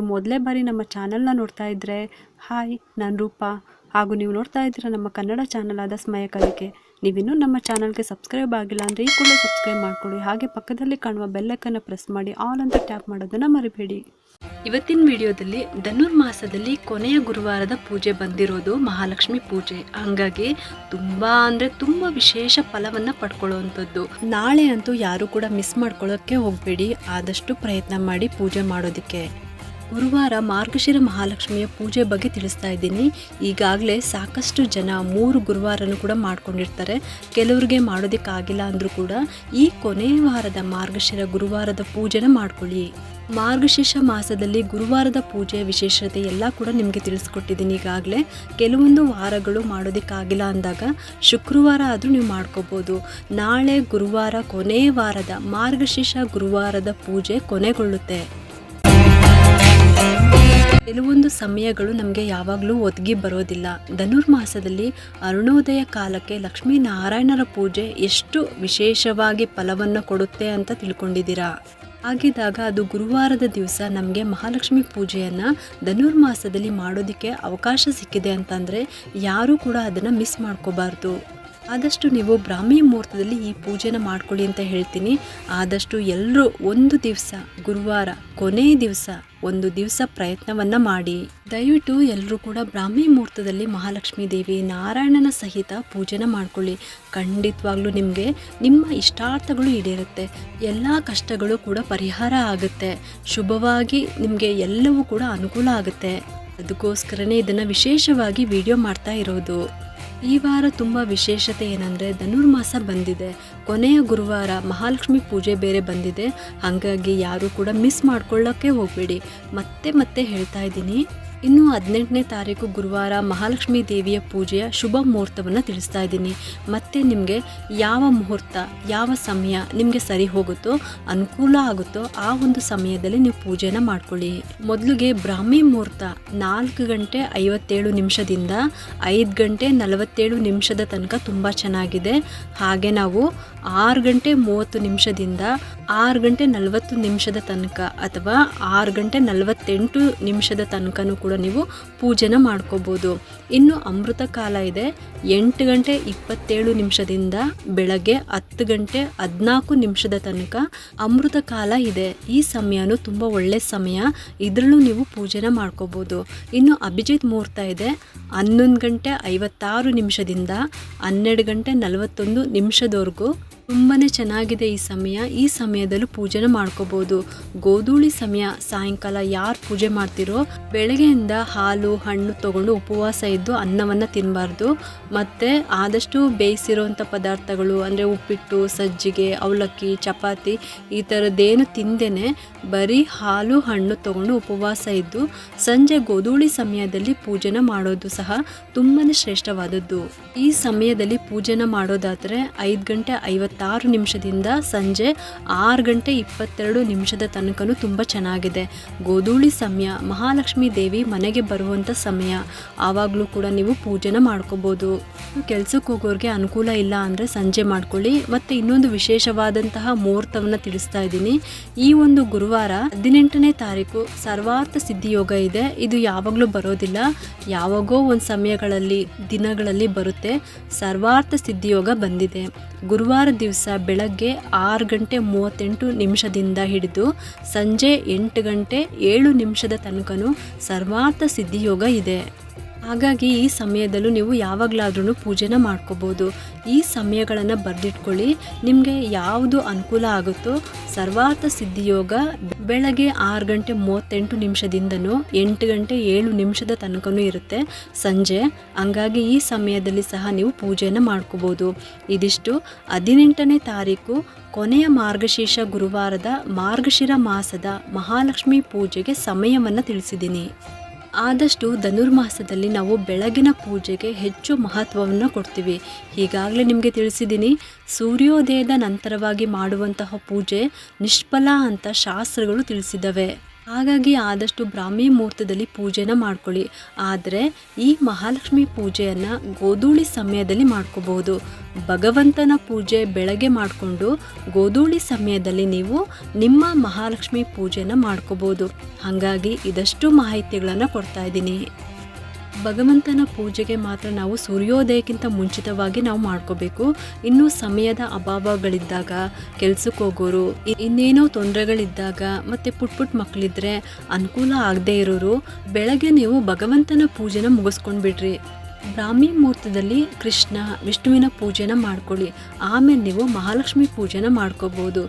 ನೀವು ಮೊದಲೇ ಬಾರಿ ನಮ್ಮ ಚಾನಲ್ನ ನೋಡ್ತಾ ಇದ್ದರೆ ಹಾಯ್, ನಾನು ರೂಪಾ. ಹಾಗೂ ನೀವು ನೋಡ್ತಾ ಇದ್ದೀರ ನಮ್ಮ ಕನ್ನಡ ಚಾನಲ್ ಆದ ಸ್ಮಯ ಕಲಿಕೆ. ನೀವಿನ್ನೂ ನಮ್ಮ ಚಾನಲ್ಗೆ ಸಬ್ಸ್ಕ್ರೈಬ್ ಆಗಿಲ್ಲ ಅಂದರೆ ಈ ಕೂಡ ಸಬ್ಸ್ಕ್ರೈಬ್ ಮಾಡ್ಕೊಳ್ಳಿ. ಹಾಗೆ ಪಕ್ಕದಲ್ಲಿ ಕಾಣುವ ಬೆಲ್ಲಕ್ಕನ್ನು ಪ್ರೆಸ್ ಮಾಡಿ ಆಲ್ ಅಂತ ಟ್ಯಾಪ್ ಮಾಡೋದನ್ನು ಮರಿಬೇಡಿ. ಇವತ್ತಿನ ವಿಡಿಯೋದಲ್ಲಿ ಧನುರ್ಮಾಸದಲ್ಲಿ ಕೊನೆಯ ಗುರುವಾರದ ಪೂಜೆ ಬಂದಿರೋದು ಮಹಾಲಕ್ಷ್ಮಿ ಪೂಜೆ. ಹಂಗಾಗಿ ತುಂಬ ಅಂದರೆ ತುಂಬ ವಿಶೇಷ ಫಲವನ್ನು ಪಡ್ಕೊಳ್ಳುವಂಥದ್ದು. ನಾಳೆ ಅಂತೂ ಯಾರೂ ಕೂಡ ಮಿಸ್ ಮಾಡ್ಕೊಳ್ಳೋಕ್ಕೆ ಹೋಗಬೇಡಿ. ಆದಷ್ಟು ಪ್ರಯತ್ನ ಮಾಡಿ ಪೂಜೆ ಮಾಡೋದಕ್ಕೆ. ಗುರುವಾರ ಮಾರ್ಗಶಿರ ಮಹಾಲಕ್ಷ್ಮಿಯ ಪೂಜೆ ಬಗ್ಗೆ ತಿಳಿಸ್ತಾ ಇದ್ದೀನಿ. ಈಗಾಗಲೇ ಸಾಕಷ್ಟು ಜನ ಮೂರು ಗುರುವಾರನು ಕೂಡ ಮಾಡ್ಕೊಂಡಿರ್ತಾರೆ. ಕೆಲವ್ರಿಗೆ ಮಾಡೋದಕ್ಕಾಗಿಲ್ಲ ಅಂದರೂ ಕೂಡ ಈ ಕೊನೆಯ ವಾರದ ಮಾರ್ಗಶಿರ ಗುರುವಾರದ ಪೂಜೆನ ಮಾಡ್ಕೊಳ್ಳಿ. ಮಾರ್ಗಶೀರ್ಷ ಮಾಸದಲ್ಲಿ ಗುರುವಾರದ ಪೂಜೆಯ ವಿಶೇಷತೆ ಎಲ್ಲ ಕೂಡ ನಿಮಗೆ ತಿಳಿಸ್ಕೊಟ್ಟಿದ್ದೀನಿ ಈಗಾಗಲೇ. ಕೆಲವೊಂದು ವಾರಗಳು ಮಾಡೋದಕ್ಕಾಗಿಲ್ಲ ಅಂದಾಗ ಶುಕ್ರವಾರ ಆದರೂ ನೀವು ಮಾಡ್ಕೋಬೋದು. ನಾಳೆ ಗುರುವಾರ ಕೊನೆಯ ವಾರದ ಮಾರ್ಗಶೀರ್ಷ ಗುರುವಾರದ ಪೂಜೆ ಕೊನೆಗೊಳ್ಳುತ್ತೆ. ಕೆಲವೊಂದು ಸಮಯಗಳು ನಮಗೆ ಯಾವಾಗಲೂ ಒದಗಿ ಬರೋದಿಲ್ಲ. ಧನುರ್ಮಾಸದಲ್ಲಿ ಅರುಣೋದಯ ಕಾಲಕ್ಕೆ ಲಕ್ಷ್ಮೀನಾರಾಯಣರ ಪೂಜೆ ಎಷ್ಟು ವಿಶೇಷವಾಗಿ ಫಲವನ್ನು ಕೊಡುತ್ತೆ ಅಂತ ತಿಳ್ಕೊಂಡಿದ್ದೀರಾ? ಹಾಗಿದ್ದಾಗ ಅದು ಗುರುವಾರದ ದಿವಸ ನಮಗೆ ಮಹಾಲಕ್ಷ್ಮಿ ಪೂಜೆಯನ್ನು ಧನುರ್ಮಾಸದಲ್ಲಿ ಮಾಡೋದಕ್ಕೆ ಅವಕಾಶ ಸಿಕ್ಕಿದೆ ಅಂತಂದರೆ ಯಾರೂ ಕೂಡ ಅದನ್ನು ಮಿಸ್ ಮಾಡ್ಕೋಬಾರ್ದು. ಆದಷ್ಟು ನೀವು ಬ್ರಾಹ್ಮಿ ಮುಹೂರ್ತದಲ್ಲಿ ಈ ಪೂಜೆನ ಮಾಡ್ಕೊಳ್ಳಿ ಅಂತ ಹೇಳ್ತೀನಿ. ಆದಷ್ಟು ಎಲ್ಲರೂ ಒಂದು ದಿವಸ, ಗುರುವಾರ, ಕೊನೆ ದಿವಸ ಒಂದು ದಿವಸ ಪ್ರಯತ್ನವನ್ನ ಮಾಡಿ. ದಯವಿಟ್ಟು ಎಲ್ಲರೂ ಕೂಡ ಬ್ರಾಹ್ಮಿ ಮುಹೂರ್ತದಲ್ಲಿ ಮಹಾಲಕ್ಷ್ಮೀ ದೇವಿ ನಾರಾಯಣನ ಸಹಿತ ಪೂಜೆನ ಮಾಡ್ಕೊಳ್ಳಿ. ಖಂಡಿತವಾಗ್ಲೂ ನಿಮಗೆ ನಿಮ್ಮ ಇಷ್ಟಾರ್ಥಗಳು ಈಡೇರುತ್ತೆ. ಎಲ್ಲ ಕಷ್ಟಗಳು ಕೂಡ ಪರಿಹಾರ ಆಗುತ್ತೆ. ಶುಭವಾಗಿ ನಿಮಗೆ ಎಲ್ಲವೂ ಕೂಡ ಅನುಕೂಲ ಆಗುತ್ತೆ. ಅದಕ್ಕೋಸ್ಕರನೇ ಇದನ್ನು ವಿಶೇಷವಾಗಿ ವಿಡಿಯೋ ಮಾಡ್ತಾ ಇರೋದು. ಈ ವಾರ ತುಂಬ ವಿಶೇಷತೆ ಏನಂದರೆ ಧನುರ್ಮಾಸ ಬಂದಿದೆ. ಕೊನೆಯ ಗುರುವಾರ ಮಹಾಲಕ್ಷ್ಮಿ ಪೂಜೆ ಬೇರೆ ಬಂದಿದೆ. ಹಾಗಾಗಿ ಯಾರೂ ಕೂಡ ಮಿಸ್ ಮಾಡ್ಕೊಳ್ಳೋಕ್ಕೆ ಹೋಗಬೇಡಿ. ಮತ್ತೆ ಮತ್ತೆ ಹೇಳ್ತಾ ಇದ್ದೀನಿ. ಇನ್ನು ಹದಿನೆಂಟನೇ ತಾರೀಕು ಗುರುವಾರ ಮಹಾಲಕ್ಷ್ಮಿ ದೇವಿಯ ಪೂಜೆಯ ಶುಭ ಮುಹೂರ್ತವನ್ನು ತಿಳಿಸ್ತಾ ಇದ್ದೀನಿ. ಮತ್ತೆ ನಿಮಗೆ ಯಾವ ಮುಹೂರ್ತ, ಯಾವ ಸಮಯ ನಿಮಗೆ ಸರಿ ಹೋಗುತ್ತೋ, ಅನುಕೂಲ ಆಗುತ್ತೋ ಆ ಒಂದು ಸಮಯದಲ್ಲಿ ನೀವು ಪೂಜೆನ ಮಾಡ್ಕೊಳ್ಳಿ. ಮೊದಲಿಗೆ ಬ್ರಾಹ್ಮಿ ಮುಹೂರ್ತ ನಾಲ್ಕು ಗಂಟೆ ಐವತ್ತೇಳು ನಿಮಿಷದಿಂದ ಐದು ಗಂಟೆ ನಲವತ್ತೇಳು ನಿಮಿಷದ ತನಕ ತುಂಬ ಚೆನ್ನಾಗಿದೆ. ಹಾಗೆ ನಾವು ಆರು ಗಂಟೆ ಮೂವತ್ತು ನಿಮಿಷದಿಂದ ಆರು ಗಂಟೆ ನಲವತ್ತು ನಿಮಿಷದ ತನಕ ಅಥವಾ ಆರು ಗಂಟೆ ನಲವತ್ತೆಂಟು ನಿಮಿಷದ ತನಕನೂ ಕೂಡ ನೀವು ಪೂಜೆನ ಮಾಡ್ಕೋಬೋದು. ಇನ್ನು ಅಮೃತ ಕಾಲ ಇದೆ. ಎಂಟು ಗಂಟೆ ಇಪ್ಪತ್ತೇಳು ನಿಮಿಷದಿಂದ ಬೆಳಗ್ಗೆ ಹತ್ತು ಗಂಟೆ ಹದಿನಾಲ್ಕು ನಿಮಿಷದ ತನಕ ಅಮೃತ ಕಾಲ ಇದೆ. ಈ ಸಮಯನೂ ತುಂಬ ಒಳ್ಳೆ ಸಮಯ. ಇದರಲ್ಲೂ ನೀವು ಪೂಜೆನ ಮಾಡ್ಕೋಬೋದು. ಇನ್ನು ಅಭಿಜಿತ್ ಮುಹೂರ್ತ ಇದೆ. ಹನ್ನೊಂದು ಗಂಟೆ ಐವತ್ತಾರು ನಿಮಿಷದಿಂದ ಹನ್ನೆರಡು ಗಂಟೆ ನಲವತ್ತೊಂದು ನಿಮಿಷದವರೆಗೂ ತುಂಬಾ ಚೆನ್ನಾಗಿದೆ ಈ ಸಮಯ. ಈ ಸಮಯದಲ್ಲೂ ಪೂಜೆನ ಮಾಡ್ಕೋಬೋದು. ಗೋಧೂಳಿ ಸಮಯ, ಸಾಯಂಕಾಲ ಯಾರು ಪೂಜೆ ಮಾಡ್ತಿರೋ, ಬೆಳಗ್ಗೆಯಿಂದ ಹಾಲು, ಹಣ್ಣು ತಗೊಂಡು ಉಪವಾಸ ಇದ್ದು ಅನ್ನವನ್ನು ತಿನ್ನಬಾರ್ದು ಮತ್ತು ಆದಷ್ಟು ಬೇಯಿಸಿರೋಂಥ ಪದಾರ್ಥಗಳು, ಅಂದರೆ ಉಪ್ಪಿಟ್ಟು, ಸಜ್ಜಿಗೆ, ಅವಲಕ್ಕಿ, ಚಪಾತಿ ಈ ಥರದ್ದೇನು ತಿಂದೇನೆ ಬರೀ ಹಾಲು, ಹಣ್ಣು ತಗೊಂಡು ಉಪವಾಸ ಇದ್ದು ಸಂಜೆ ಗೋಧೂಳಿ ಸಮಯದಲ್ಲಿ ಪೂಜೆನ ಮಾಡೋದು ಸಹ ತುಂಬಾ ಶ್ರೇಷ್ಠವಾದದ್ದು. ಈ ಸಮಯದಲ್ಲಿ ಪೂಜೆನ ಮಾಡೋದಾದರೆ ಐದು ಗಂಟೆ ಐವತ್ತಾರು ನಿಮಿಷದಿಂದ ಸಂಜೆ ಆರು ಗಂಟೆ ಇಪ್ಪತ್ತೆರಡು ನಿಮಿಷದ ತನಕನೂ ತುಂಬ ಚೆನ್ನಾಗಿದೆ. ಗೋಧೂಳಿ ಸಮಯ, ಮಹಾಲಕ್ಷ್ಮಿ ದೇವಿ ಮನೆಗೆ ಬರುವಂಥ ಸಮಯ. ಆವಾಗಲೂ ಕೂಡ ನೀವು ಪೂಜೆನ ಮಾಡ್ಕೋಬೋದು. ಕೆಲ್ಸಕ್ಕೆ ಹೋಗೋರಿಗೆ ಅನುಕೂಲ ಇಲ್ಲ ಅಂದರೆ ಸಂಜೆ ಮಾಡ್ಕೊಳ್ಳಿ. ಮತ್ತು ಇನ್ನೊಂದು ವಿಶೇಷವಾದಂತಹ ಮುಹೂರ್ತವನ್ನು ತಿಳಿಸ್ತಾ ಇದ್ದೀನಿ. ಈ ಒಂದು ಗುರುವಾರ ಹದಿನೆಂಟನೇ ತಾರೀಕು ಸರ್ವಾರ್ಥ ಸಿದ್ಧಿಯೋಗ ಇದೆ. ಇದು ಯಾವಾಗಲೂ ಬರೋದಿಲ್ಲ. ಯಾವಾಗೋ ಒಂದು ಸಮಯಗಳಲ್ಲಿ, ದಿನಗಳಲ್ಲಿ ಬರುತ್ತೆ. ಸರ್ವಾರ್ಥ ಸಿದ್ಧಿಯೋಗ ಬಂದಿದೆ. ಗುರುವಾರ ದಿವಸ ಬೆಳಗ್ಗೆ ಆರು ಗಂಟೆ ಮೂವತ್ತೆಂಟು ನಿಮಿಷದಿಂದ ಹಿಡಿದು ಸಂಜೆ ಎಂಟು ಗಂಟೆ ಏಳು ನಿಮಿಷದ ತನಕನೂ ಸರ್ವಾರ್ಥ ಸಿದ್ಧಿಯೋಗ ಇದೆ. ಹಾಗಾಗಿ ಈ ಸಮಯದಲ್ಲೂ ನೀವು ಯಾವಾಗಲಾದ್ರೂ ಪೂಜೆನ ಮಾಡ್ಕೋಬೋದು. ಈ ಸಮಯಗಳನ್ನು ಬರೆದಿಟ್ಕೊಳ್ಳಿ. ನಿಮಗೆ ಯಾವುದು ಅನುಕೂಲ ಆಗುತ್ತೋ ಸರ್ವಾರ್ಥ ಸಿದ್ಧಿಯೋಗ ಬೆಳಗ್ಗೆ ಆರು ಗಂಟೆ ಮೂವತ್ತೆಂಟು ನಿಮಿಷದಿಂದನೂ ಎಂಟು ಗಂಟೆ ಏಳು ನಿಮಿಷದ ತನಕನೂ ಇರುತ್ತೆ ಸಂಜೆ. ಹಂಗಾಗಿ ಈ ಸಮಯದಲ್ಲಿ ಸಹ ನೀವು ಪೂಜೆಯನ್ನು ಮಾಡ್ಕೋಬೋದು. ಇದಿಷ್ಟು ಹದಿನೆಂಟನೇ ತಾರೀಕು, ಕೊನೆಯ ಮಾರ್ಗಶೀರ್ಷ ಗುರುವಾರದ ಮಾರ್ಗಶಿರ ಮಾಸದ ಮಹಾಲಕ್ಷ್ಮಿ ಪೂಜೆಗೆ ಸಮಯವನ್ನು ತಿಳಿಸಿದ್ದೀನಿ. ಆದಷ್ಟು ಧನುರ್ಮಾಸದಲ್ಲಿ ನಾವು ಬೆಳಗಿನ ಪೂಜೆಗೆ ಹೆಚ್ಚು ಮಹತ್ವವನ್ನು ಕೊಡ್ತೀವಿ. ಈಗಾಗಲೇ ನಿಮಗೆ ತಿಳಿಸಿದ್ದೀನಿ, ಸೂರ್ಯೋದಯದ ನಂತರವಾಗಿ ಮಾಡುವಂತಹ ಪೂಜೆ ನಿಷ್ಫಲ ಅಂತ ಶಾಸ್ತ್ರಗಳು ತಿಳಿಸಿದ್ದಾವೆ ಹಾಗಾಗಿ ಆದಷ್ಟು ಬ್ರಾಹ್ಮಿ ಮುಹೂರ್ತದಲ್ಲಿ ಪೂಜೆನ ಮಾಡ್ಕೊಳ್ಳಿ. ಆದರೆ ಈ ಮಹಾಲಕ್ಷ್ಮಿ ಪೂಜೆಯನ್ನು ಗೋಧೂಳಿ ಸಮಯದಲ್ಲಿ ಮಾಡ್ಕೋಬಹುದು. ಭಗವಂತನ ಪೂಜೆ ಬೆಳಗ್ಗೆ ಮಾಡಿಕೊಂಡು ಗೋಧೂಳಿ ಸಮಯದಲ್ಲಿ ನೀವು ನಿಮ್ಮ ಮಹಾಲಕ್ಷ್ಮಿ ಪೂಜೆನ ಮಾಡ್ಕೋಬೋದು ಹಾಗಾಗಿ ಇದಷ್ಟು ಮಾಹಿತಿಗಳನ್ನು ಕೊಡ್ತಾ ಇದ್ದೀನಿ. ಭಗವಂತನ ಪೂಜೆಗೆ ಮಾತ್ರ ನಾವು ಸೂರ್ಯೋದಯಕ್ಕಿಂತ ಮುಂಚಿತವಾಗಿ ನಾವು ಮಾಡ್ಕೋಬೇಕು. ಇನ್ನು ಸಮಯದ ಅಭಾವಗಳಿದ್ದಾಗ, ಕೆಲ್ಸಕ್ಕೆ ಹೋಗೋರು ಇನ್ನೇನೋ ತೊಂದರೆಗಳಿದ್ದಾಗ ಮತ್ತು ಪುಟ್ ಪುಟ್ ಮಕ್ಕಳಿದ್ರೆ ಅನುಕೂಲ ಆಗದೆ ಇರೋರು, ಬೆಳಗ್ಗೆ ನೀವು ಭಗವಂತನ ಪೂಜೆನ ಮುಗಿಸ್ಕೊಂಡು ಬಿಡ್ರಿ ಬ್ರಾಹ್ಮಿ ಮುಹೂರ್ತದಲ್ಲಿ ಕೃಷ್ಣ ವಿಷ್ಣುವಿನ ಪೂಜೆನ ಮಾಡ್ಕೊಳ್ಳಿ. ಆಮೇಲೆ ನೀವು ಮಹಾಲಕ್ಷ್ಮಿ ಪೂಜೆನ ಮಾಡ್ಕೋಬೋದು.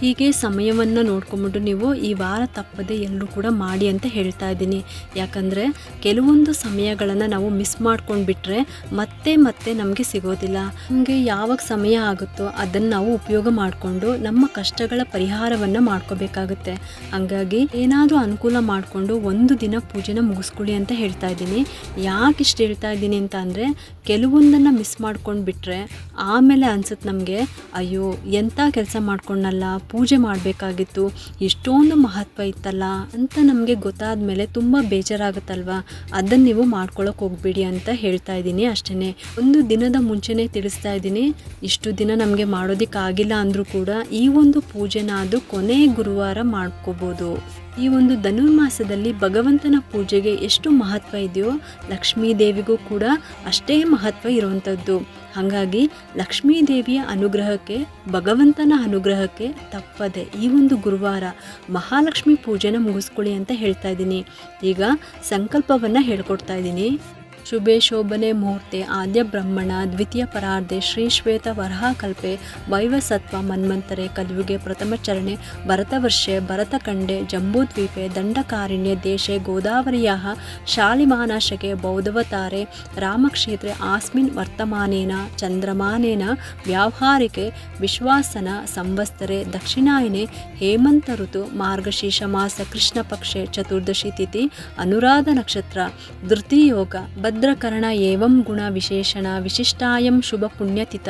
ಹೀಗೆ ಸಮಯವನ್ನು ನೋಡ್ಕೊಂಬಿಟ್ಟು ನೀವು ಈ ವಾರ ತಪ್ಪದೆ ಎಲ್ಲರೂ ಕೂಡ ಮಾಡಿ ಅಂತ ಹೇಳ್ತಾ ಇದ್ದೀನಿ. ಯಾಕಂದರೆ ಕೆಲವೊಂದು ಸಮಯಗಳನ್ನು ನಾವು ಮಿಸ್ ಮಾಡ್ಕೊಂಡು ಬಿಟ್ಟರೆ ಮತ್ತೆ ಮತ್ತೆ ನಮಗೆ ಸಿಗೋದಿಲ್ಲ. ನಮಗೆ ಯಾವಾಗ ಸಮಯ ಆಗುತ್ತೋ ಅದನ್ನು ನಾವು ಉಪಯೋಗ ಮಾಡಿಕೊಂಡು ನಮ್ಮ ಕಷ್ಟಗಳ ಪರಿಹಾರವನ್ನು ಮಾಡ್ಕೋಬೇಕಾಗುತ್ತೆ. ಹಂಗಾಗಿ ಏನಾದರೂ ಅನುಕೂಲ ಮಾಡಿಕೊಂಡು ಒಂದು ದಿನ ಪೂಜೆನ ಮುಗಿಸ್ಕೊಳ್ಳಿ ಅಂತ ಹೇಳ್ತಾ ಇದ್ದೀನಿ. ಯಾಕೆ ಇಷ್ಟು ಹೇಳ್ತಾ ಇದ್ದೀನಿ ಅಂತ ಅಂದರೆ ಕೆಲವೊಂದನ್ನು ಮಿಸ್ ಮಾಡ್ಕೊಂಡು ಬಿಟ್ಟರೆ ಆಮೇಲೆ ಅನ್ಸುತ್ತೆ ನಮಗೆ, ಅಯ್ಯೋ ಎಂಥ ಕೆಲಸ ಮಾಡ್ಕೊಂಡಲ್ಲ, ಪೂಜೆ ಮಾಡಬೇಕಾಗಿತ್ತು ಇಷ್ಟೊಂದು ಮಹತ್ವ ಇತ್ತಲ್ಲ ಅಂತ ನಮಗೆ ಗೊತ್ತಾದ ಮೇಲೆ ತುಂಬ ಬೇಜಾರಾಗುತ್ತಲ್ವ? ಅದನ್ನು ನೀವು ಮಾಡ್ಕೊಳಕ್ಕೆ ಹೋಗ್ಬೇಡಿ ಅಂತ ಹೇಳ್ತಾ ಇದ್ದೀನಿ ಅಷ್ಟೇ ಒಂದು ದಿನದ ಮುಂಚೆನೇ ತಿಳಿಸ್ತಾ ಇದ್ದೀನಿ, ಇಷ್ಟು ದಿನ ನಮಗೆ ಮಾಡೋದಕ್ಕಾಗಿಲ್ಲ ಅಂದರೂ ಕೂಡ ಈ ಒಂದು ಪೂಜೆನಾದು ಕೊನೆ ಗುರುವಾರ ಮಾಡ್ಕೋಬೋದು. ಈ ಒಂದು ಧನುರ್ಮಾಸದಲ್ಲಿ ಭಗವಂತನ ಪೂಜೆಗೆ ಎಷ್ಟು ಮಹತ್ವ ಇದೆಯೋ ಲಕ್ಷ್ಮೀ ದೇವಿಗೂ ಕೂಡ ಅಷ್ಟೇ ಮಹತ್ವ ಇರುವಂಥದ್ದು ಹಾಗಾಗಿ ಲಕ್ಷ್ಮೀ ದೇವಿಯ ಅನುಗ್ರಹಕ್ಕೆ, ಭಗವಂತನ ಅನುಗ್ರಹಕ್ಕೆ ತಪ್ಪದೆ ಈ ಒಂದು ಗುರುವಾರ ಮಹಾಲಕ್ಷ್ಮಿ ಪೂಜೆನ ಮುಗಿಸ್ಕೊಳ್ಳಿ ಅಂತ ಹೇಳ್ತಾ ಇದ್ದೀನಿ. ಈಗ ಸಂಕಲ್ಪವನ್ನು ಹೇಳ್ಕೊಡ್ತಾ ಇದ್ದೀನಿ. ಶುಭೆ ಶೋಭನೆ ಮುಹೂರ್ತೆ ಆದ್ಯ ಬ್ರಹ್ಮಣ ದ್ವಿತೀಯ ಪರಾರ್ಧೆ ಶ್ರೀ ಶ್ವೇತ ವರಹಕಲ್ಪೆ ವೈವಸತ್ವ ಮನ್ಮಂತರೆ ಕಲಿಯುಗೆ ಪ್ರಥಮ ಚರಣೆ ಭರತವರ್ಷೆ ಭರತಖಂಡೆ ಜಂಬೂದ್ವೀಪೆ ದಂಡಕಾರಿಣ್ಯ ದೇಶೆ ಗೋದಾವರಿಯ ಶಾಲಿಮಾನಾಶಕೆ ಬೌದ್ಧವತಾರೆ ರಾಮಕ್ಷೇತ್ರೆ ಆಸ್ಮಿನ್ ವರ್ತಮಾನೇನ ಚಂದ್ರಮಾನೇನ ವ್ಯಾವಹಾರಿಕೆ ವಿಶ್ವಾಸನ ಸಂವಸ್ತರೆ ದಕ್ಷಿಣಾಯನೆ ಹೇಮಂತ ಋತು ಮಾರ್ಗಶೀರ್ಷ ಮಾಸ ಕೃಷ್ಣ ಪಕ್ಷೆ ಚತುರ್ದಶಿ ತಿಥಿ ಅನುರಾಧ ನಕ್ಷತ್ರ ಧೃತಿಯೋಗ ಭದ್ರಕರಣ ಏವಂ ಗುಣ ವಿಶೇಷಣ ವಿಶಿಷ್ಟಾಯಂ ಶುಭ ಪುಣ್ಯತಿತ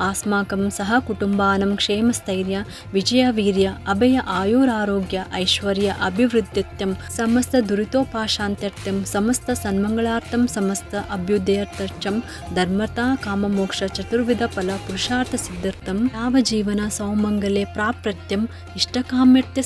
ಆಸ್ಮಾಕಂ ಸಹ ಕುಟುಂಬಾನಂ ಕ್ಷೇಮಸ್ಥೈರ್ಯ, ವಿಜಯ ವೀರ್ಯ, ಅಭಯ ಆಯುರಾರೋಗ್ಯ, ಐಶ್ವರ್ಯ ಅಭಿವೃದ್ಧಿತ್ಯಂ, ಸಮಸ್ತ ದುರಿತೋಪಾಶಾಂತ್ಯರ್ಥ್ಯಂ ಸಮಸ್ತ ಸನ್ಮಂಗಳಾರ್ಥಂ, ಸಮಸ್ತ ಅಭ್ಯುದಯರ್ಥಂ ಧರ್ಮತಾ ಕಾಮಮೋಕ್ಷ ಚತುರ್ವಿಧ ಫಲ ಪುರುಷಾರ್ಥ ಸಿದ್ಧಾರ್ಥಂ ಯಾವ ಜೀವನ ಸೌಮಂಗಲೇ ಪ್ರಾಪ್ರತ್ಯಂ, ಇಷ್ಟಕಾಮ್ಯರ್ಥ್ಯ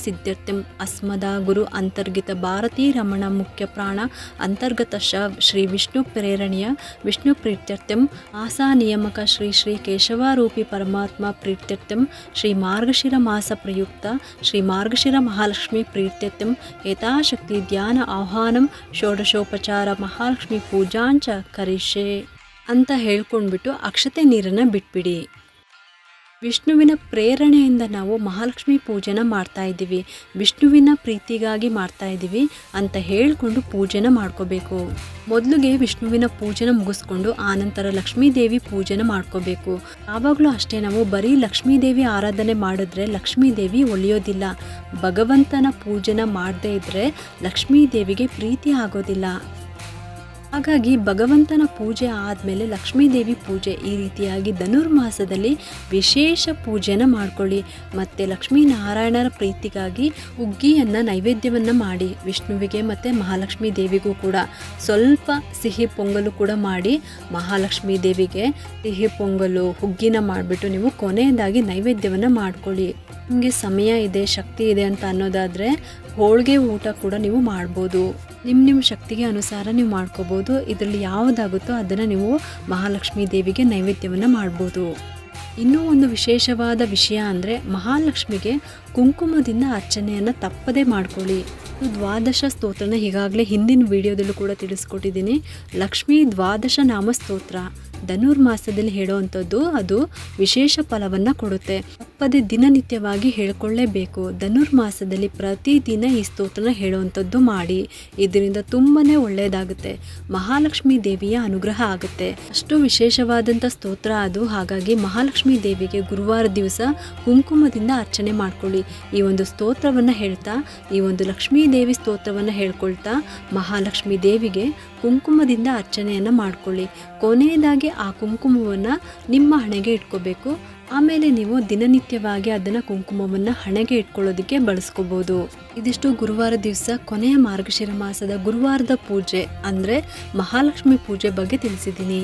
ಶ್ರೀ ವಿಷ್ಣು ಪ್ರೀತ್ಯರ್ಥಂ, ಆಸಾ ನಿಯಮಕ ಶ್ರೀ ಶ್ರೀ ಕೇಶವಾರೂಪಿ ಪರಮಾತ್ಮ ಪ್ರೀತ್ಯರ್ಥಂ, ಶ್ರೀ ಮಾರ್ಗಶಿರ ಮಾಸ ಪ್ರಯುಕ್ತ, ಶ್ರೀ ಮಾರ್ಗಶಿರ ಮಹಾಲಕ್ಷ್ಮಿ ಪ್ರೀತ್ಯರ್ಥಂ ಯಥಾಶಕ್ತಿ ಧ್ಯಾನ ಆಹ್ವಾನಂ, ಷೋಡಶೋಪಚಾರ ಮಹಾಲಕ್ಷ್ಮಿ ಪೂಜಾಂಚ ಕರಿಷೆ ಅಂತ ಹೇಳ್ಕೊಂಡ್ಬಿಟ್ಟು ಅಕ್ಷತೆ ನೀರನ್ನು ಬಿಟ್ಬಿಡಿ. ವಿಷ್ಣುವಿನ ಪ್ರೇರಣೆಯಿಂದ ನಾವು ಮಹಾಲಕ್ಷ್ಮಿ ಪೂಜೆನ ಮಾಡ್ತಾ ಇದ್ದೀವಿ. ವಿಷ್ಣುವಿನ ಪ್ರೀತಿಗಾಗಿ ಮಾಡ್ತಾ ಇದ್ದೀವಿ ಅಂತ ಹೇಳಿಕೊಂಡು ಪೂಜೆನ ಮಾಡ್ಕೋಬೇಕು. ಮೊದಲಿಗೆ ವಿಷ್ಣುವಿನ ಪೂಜೆನ ಮುಗಿಸ್ಕೊಂಡು ಆನಂತರ ಲಕ್ಷ್ಮೀ ದೇವಿ ಪೂಜೆನ ಮಾಡ್ಕೋಬೇಕು. ಯಾವಾಗಲೂ ಅಷ್ಟೇ ನಾವು ಬರೀ ಲಕ್ಷ್ಮೀ ದೇವಿ ಆರಾಧನೆ ಮಾಡಿದ್ರೆ ಲಕ್ಷ್ಮೀ ದೇವಿ ಒಲಿಯೋದಿಲ್ಲ. ಭಗವಂತನ ಪೂಜೆನ ಮಾಡದೇ ಇದ್ದರೆ ಲಕ್ಷ್ಮೀ ದೇವಿಗೆ ಪ್ರೀತಿ ಆಗೋದಿಲ್ಲ. ಹಾಗಾಗಿ ಭಗವಂತನ ಪೂಜೆ ಆದಮೇಲೆ ಲಕ್ಷ್ಮೀದೇವಿ ಪೂಜೆ ಈ ರೀತಿಯಾಗಿ ಧನುರ್ಮಾಸದಲ್ಲಿ ವಿಶೇಷ ಪೂಜೆನ ಮಾಡ್ಕೊಳ್ಳಿ. ಮತ್ತು ಲಕ್ಷ್ಮೀನಾರಾಯಣರ ಪ್ರೀತಿಗಾಗಿ ಉಗ್ಗಿಯನ್ನು ನೈವೇದ್ಯವನ್ನು ಮಾಡಿ, ವಿಷ್ಣುವಿಗೆ ಮತ್ತು ಮಹಾಲಕ್ಷ್ಮೀ ದೇವಿಗೂ ಕೂಡ ಸ್ವಲ್ಪ ಸಿಹಿ ಪೊಂಗಲು ಕೂಡ ಮಾಡಿ ಮಹಾಲಕ್ಷ್ಮೀ ದೇವಿಗೆ ಸಿಹಿ ಪೊಂಗಲು ಹುಗ್ಗಿನ ಮಾಡಿಬಿಟ್ಟು ನೀವು ಕೊನೆಯದಾಗಿ ನೈವೇದ್ಯವನ್ನು ಮಾಡ್ಕೊಳ್ಳಿ. ನಿಮಗೆ ಸಮಯ ಇದೆ, ಶಕ್ತಿ ಇದೆ ಅಂತ ಅನ್ನೋದಾದರೆ ಹೋಳಿಗೆ ಊಟ ಕೂಡ ನೀವು ಮಾಡ್ಬೋದು. ನಿಮ್ಮ ನಿಮ್ಮ ಶಕ್ತಿಗೆ ಅನುಸಾರ ನೀವು ಮಾಡ್ಕೋಬೋದು. ಇದರಲ್ಲಿ ಯಾವುದಾಗುತ್ತೋ ಅದನ್ನು ನೀವು ಮಹಾಲಕ್ಷ್ಮೀ ದೇವಿಗೆ ನೈವೇದ್ಯವನ್ನು ಮಾಡ್ಬೋದು. ಇನ್ನೂ ಒಂದು ವಿಶೇಷವಾದ ವಿಷಯ ಅಂದರೆ ಮಹಾಲಕ್ಷ್ಮಿಗೆ ಕುಂಕುಮದಿಂದ ಅರ್ಚನೆಯನ್ನು ತಪ್ಪದೇ ಮಾಡ್ಕೊಳ್ಳಿ. ದ್ವಾದಶ ಸ್ತೋತ್ರನ ಈಗಾಗಲೇ ಹಿಂದಿನ ವಿಡಿಯೋದಲ್ಲೂ ಕೂಡ ತಿಳಿಸ್ಕೊಟ್ಟಿದ್ದೀನಿ. ಲಕ್ಷ್ಮೀ ದ್ವಾದಶ ನಾಮ ಸ್ತೋತ್ರ. ಧನುರ್ಮಾಸದಲ್ಲಿ ಹೇಳುವಂಥದ್ದು ಅದು ವಿಶೇಷ ಫಲವನ್ನು ಕೊಡುತ್ತೆ. ತಪ್ಪದೆ ದಿನನಿತ್ಯವಾಗಿ ಹೇಳ್ಕೊಳ್ಳೇಬೇಕು. ಧನುರ್ಮಾಸದಲ್ಲಿ ಪ್ರತಿದಿನ ಈ ಸ್ತೋತ್ರನ ಹೇಳುವಂಥದ್ದು ಮಾಡಿ. ಇದರಿಂದ ತುಂಬಾ ಒಳ್ಳೆಯದಾಗುತ್ತೆ ಮಹಾಲಕ್ಷ್ಮೀ ದೇವಿಯ ಅನುಗ್ರಹ ಆಗುತ್ತೆ. ಅಷ್ಟು ವಿಶೇಷವಾದಂಥ ಸ್ತೋತ್ರ ಅದು. ಹಾಗಾಗಿ ಮಹಾಲಕ್ಷ್ಮೀ ದೇವಿಗೆ ಗುರುವಾರ ದಿವಸ ಕುಂಕುಮದಿಂದ ಅರ್ಚನೆ ಮಾಡ್ಕೊಳ್ಳಿ. ಈ ಒಂದು ಸ್ತೋತ್ರವನ್ನು ಹೇಳ್ತಾ, ಈ ಒಂದು ಲಕ್ಷ್ಮೀ ದೇವಿ ಸ್ತೋತ್ರವನ್ನು ಹೇಳ್ಕೊಳ್ತಾ ಮಹಾಲಕ್ಷ್ಮೀ ದೇವಿಗೆ ಕುಂಕುಮದಿಂದ ಅರ್ಚನೆಯನ್ನು ಮಾಡ್ಕೊಳ್ಳಿ. ಕೊನೆಯದಾಗಿ ಆ ಕುಂಕುಮವನ್ನು ನಿಮ್ಮ ಹಣೆಗೆ ಇಟ್ಕೋಬೇಕು. ಆಮೇಲೆ ನೀವು ದಿನನಿತ್ಯವಾಗಿ ಅದನ್ನು ಕುಂಕುಮವನ್ನು ಹಣೆಗೆ ಇಟ್ಕೊಳ್ಳೋದಕ್ಕೆ ಬಳಸ್ಕೋಬೋದು. ಇದಿಷ್ಟು ಗುರುವಾರ ದಿವಸ ಕೊನೆಯ ಮಾರ್ಗಶಿರ ಮಾಸದ ಗುರುವಾರದ ಪೂಜೆ ಅಂದರೆ ಮಹಾಲಕ್ಷ್ಮಿ ಪೂಜೆ ಬಗ್ಗೆ ತಿಳಿಸಿದ್ದೀನಿ.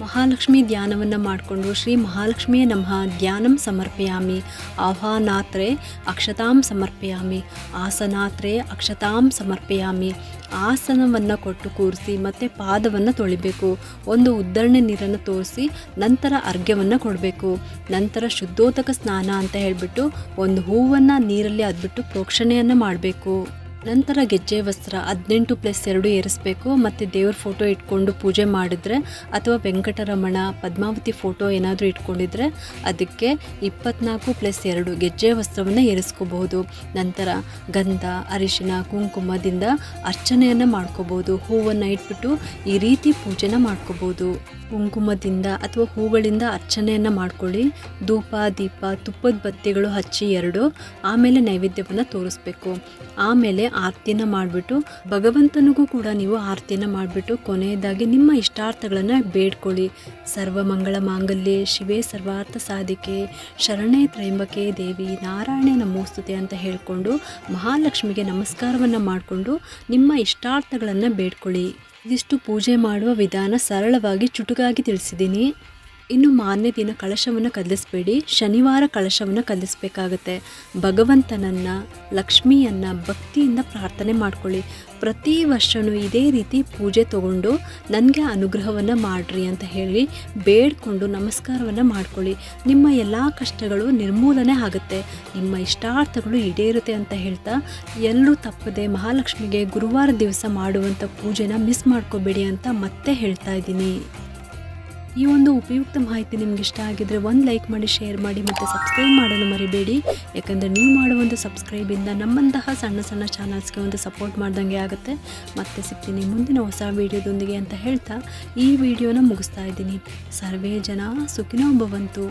ಮಹಾಲಕ್ಷ್ಮಿ ಧ್ಯಾನವನ್ನು ಮಾಡಿಕೊಂಡು ಶ್ರೀ ಮಹಾಲಕ್ಷ್ಮಿಯ ನಮಃ ಧ್ಯಾನಂ ಸಮರ್ಪಯಾಮಿ. ಆಹ್ವಾನಾತ್ರೆ ಅಕ್ಷತಾಂ ಸಮರ್ಪಯಾಮಿ. ಆಸನಾತ್ರೆ ಅಕ್ಷತಾಂ ಸಮರ್ಪಯಾಮಿ. ಆಸನವನ್ನು ಕೊಟ್ಟು ಕೂರಿಸಿ ಮತ್ತು ಪಾದವನ್ನು ತೊಳಿಬೇಕು. ಒಂದು ಉದ್ದರಣೆ ನೀರನ್ನು ತೋರಿಸಿ ನಂತರ ಅರ್ಘ್ಯವನ್ನು ಕೊಡಬೇಕು. ನಂತರ ಶುದ್ಧೋತಕ ಸ್ನಾನ ಅಂತ ಹೇಳಿಬಿಟ್ಟು ಒಂದು ಹೂವನ್ನು ನೀರಲ್ಲಿ ಅದ್ಬಿಟ್ಟು ಪ್ರೋಕ್ಷಣೆಯನ್ನು ಮಾಡಬೇಕು. ನಂತರ ಗೆಜ್ಜೆ ವಸ್ತ್ರ ಹದಿನೆಂಟು ಪ್ಲಸ್ ಎರಡು ಏರಿಸಬೇಕು, ಮತ್ತು ದೇವ್ರ ಫೋಟೋ ಇಟ್ಕೊಂಡು ಪೂಜೆ ಮಾಡಿದ್ರೆ ಅಥವಾ ವೆಂಕಟರಮಣ, ಪದ್ಮಾವತಿ ಫೋಟೋ ಏನಾದರೂ ಇಟ್ಕೊಂಡಿದ್ರೆ ಅದಕ್ಕೆ ಇಪ್ಪತ್ನಾಲ್ಕು ಪ್ಲಸ್ ಎರಡು ಗೆಜ್ಜೆ ವಸ್ತ್ರವನ್ನು ಏರಿಸ್ಕೋಬಹುದು. ನಂತರ ಗಂಧ, ಅರಿಶಿನ, ಕುಂಕುಮದಿಂದ ಅರ್ಚನೆಯನ್ನು ಮಾಡ್ಕೋಬೋದು ಹೂವನ್ನು ಇಟ್ಬಿಟ್ಟು ಈ ರೀತಿ ಪೂಜೆನ ಮಾಡ್ಕೋಬೋದು ಕುಂಕುಮದಿಂದ ಅಥವಾ ಹೂಗಳಿಂದ ಅರ್ಚನೆಯನ್ನು ಮಾಡ್ಕೊಳ್ಳಿ. ಧೂಪ, ದೀಪ, ತುಪ್ಪದ ಬತ್ತಿಗಳು ಹಚ್ಚಿ ಎರಡು, ಆಮೇಲೆ ನೈವೇದ್ಯವನ್ನು ತೋರಿಸ್ಬೇಕು. ಆಮೇಲೆ ಆರತಿನ ಮಾಡಿಬಿಟ್ಟು ಭಗವಂತನಿಗೂ ಕೂಡ ನೀವು ಆರ್ತಿನ ಮಾಡಿಬಿಟ್ಟು ಕೊನೆಯದಾಗಿ ನಿಮ್ಮ ಇಷ್ಟಾರ್ಥಗಳನ್ನು ಬೇಡ್ಕೊಳ್ಳಿ. ಸರ್ವಮಂಗಳ ಮಾಂಗಲ್ಯ, ಶಿವೇ ಸರ್ವಾರ್ಥ ಸಾಧಿಕೆ, ಶರಣೆ ತ್ರಯಂಬಕೆ ದೇವಿ, ನಾರಾಯಣ ನಮೋಸ್ತುತೆ ಅಂತ ಹೇಳಿಕೊಂಡು ಮಹಾಲಕ್ಷ್ಮಿಗೆ ನಮಸ್ಕಾರವನ್ನು ಮಾಡಿಕೊಂಡು ನಿಮ್ಮ ಇಷ್ಟಾರ್ಥಗಳನ್ನು ಬೇಡ್ಕೊಳ್ಳಿ. ಇದಿಷ್ಟು ಪೂಜೆ ಮಾಡುವ ವಿಧಾನ ಸರಳವಾಗಿ ಚುಟುಕಾಗಿ ತಿಳಿಸಿದ್ದೀನಿ. ಇನ್ನು ಮಾನ್ಯ ದಿನ ಕಳಶವನ್ನು ಕದಲಿಸ್ಬೇಡಿ ಶನಿವಾರ ಕಳಶವನ್ನು ಕದಲಿಸ್ಬೇಕಾಗತ್ತೆ ಭಗವಂತನನ್ನು, ಲಕ್ಷ್ಮಿಯನ್ನು ಭಕ್ತಿಯಿಂದ ಪ್ರಾರ್ಥನೆ ಮಾಡ್ಕೊಳ್ಳಿ. ಪ್ರತಿ ವರ್ಷವೂ ಇದೇ ರೀತಿ ಪೂಜೆ ತಗೊಂಡು ನನಗೆ ಅನುಗ್ರಹವನ್ನು ಮಾಡಿರಿ ಅಂತ ಹೇಳಿ ಬೇಡ್ಕೊಂಡು ನಮಸ್ಕಾರವನ್ನು ಮಾಡ್ಕೊಳ್ಳಿ. ನಿಮ್ಮ ಎಲ್ಲ ಕಷ್ಟಗಳು ನಿರ್ಮೂಲನೆ ಆಗುತ್ತೆ. ನಿಮ್ಮ ಇಷ್ಟಾರ್ಥಗಳು ಈಡೇರುತ್ತೆ ಅಂತ ಹೇಳ್ತಾ ಎಲ್ಲರೂ ತಪ್ಪದೆ ಮಹಾಲಕ್ಷ್ಮಿಗೆ ಗುರುವಾರ ದಿವಸ ಮಾಡುವಂಥ ಪೂಜೆನ ಮಿಸ್ ಮಾಡ್ಕೋಬೇಡಿ ಅಂತ ಮತ್ತೆ ಹೇಳ್ತಾ ಇದ್ದೀನಿ. ಈ ಒಂದು ಉಪಯುಕ್ತ ಮಾಹಿತಿ ನಿಮ್ಗೆ ಇಷ್ಟ ಆಗಿದ್ರೆ ಒಂದು ಲೈಕ್ ಮಾಡಿ, ಶೇರ್ ಮಾಡಿ ಮತ್ತು ಸಬ್ಸ್ಕ್ರೈಬ್ ಮಾಡಲು ಮರಿಬೇಡಿ. ಯಾಕಂದರೆ ನೀವು ಮಾಡುವ ಮಾಡುವಂಥ ಸಬ್ಸ್ಕ್ರೈಬಿಂದ ನಮ್ಮಂತಹ ಸಣ್ಣ ಸಣ್ಣ ಚಾನಲ್ಸ್ಗೆ ಒಂದು ಸಪೋರ್ಟ್ ಮಾಡ್ದಂಗೆ ಆಗುತ್ತೆ. ಮತ್ತೆ ಸಿಗ್ತೀನಿ ಮುಂದಿನ ಹೊಸ ವೀಡಿಯೋದೊಂದಿಗೆ ಅಂತ ಹೇಳ್ತಾ ಈ ವಿಡಿಯೋನ ಮುಗಿಸ್ತಾ ಇದ್ದೀನಿ. ಸರ್ವೇ ಜನ ಸುಖಿನೋ ಭವಂತು.